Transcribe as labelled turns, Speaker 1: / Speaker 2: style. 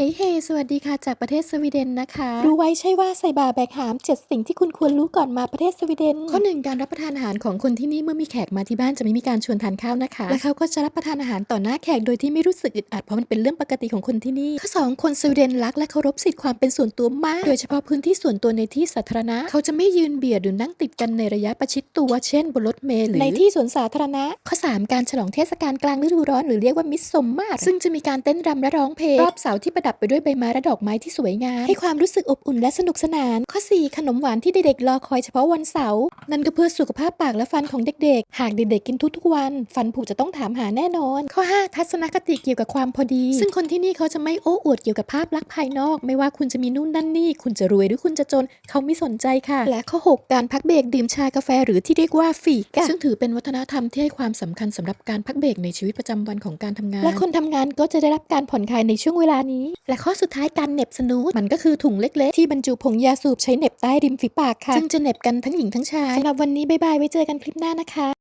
Speaker 1: เฮ้เฮสวัสดีค่ะ จากประเทศสวีเดนนะคะ รู้ไว้ใช่ว่าใส่บาแบกหามเจ็ดสิ่งที่คุณควรรู้ก่อนมาประเทศสวีเดน ข้อหนึ่งการรับประทานอาหารของคนที่นี่เมื่อมีแขกมาที่บ้านจะไม่มีการชวนทานข้าวนะคะ และเขาก็จะรับประทานอาหารต่อหน้าแขกโดยที่ไม่รู้สึกอึดอัดเพราะมันเป็นเรื่องปกติของคนที่นี่ ข้อสองคนสวีเดนรักและเคารพสิทธิความเป็นส่วนตัวมาก โดยเฉพาะพื้นที่ส่วนตัวในที่สาธารณะ เขาจะไม่ยืนเบียดหรือนั่งติดกันในระยะประชิดตัวเช่นบนรถเมล์หรือในที่สวนสาธารณะ ข้อสามการฉลองเทศกาลกลางฤดูร้อนหรือเรียกว่ามิสซมมาซึ่งจะมีการเต้นรำและร้องเพลงรอบเสาที่ประดับไปด้วยใบไม้และดอกไม้ที่สวยงาม ให้ความรู้สึกอบอุ่นและสนุกสนาน ข้อ 4 ขนมหวานที่เด็กๆรอคอยเฉพาะวันเสาร์นั่นก็เพื่อสุขภาพปากและฟันของเด็กๆ หากเด็กๆกินทุกๆวัน ฟันผุจะต้องถามหาแน่นอน ข้อ 5 ทัศนคติเกี่ยวกับความพอดี ซึ่งคนที่นี่เขาจะไม่โอ้อวดเกี่ยวกับภาพลักษณ์ภายนอก ไม่ว่าคุณจะมีนู่นนั่นนี่ คุณจะรวยหรือคุณจะจน เขาไม่สนใจค่ะ และข้อ 6 การพักเบรกดื่มชากาแฟหรือที่เรียกว่าฟีกะซึ่งถือเป็นวัฒนธรรมที่ให้ความสำคัญสำหรับการพักเบรกในชีวิตประจำวันของการทำงาน และคนทำงานก็จะได้รับการผ่อนคลายในช่วงเวลานี้และข้อสุดท้ายการเน็บสนูดมันก็คือถุงเล็ก ๆ ที่บรรจุผงยาสูบใช้เน็บใต้ริมฝีปากค่ะ ซึ่งจะเน็บกันทั้งหญิงทั้งชายสำหรับวันนี้บ๊ายบายไว้เจอกันคลิปหน้านะคะ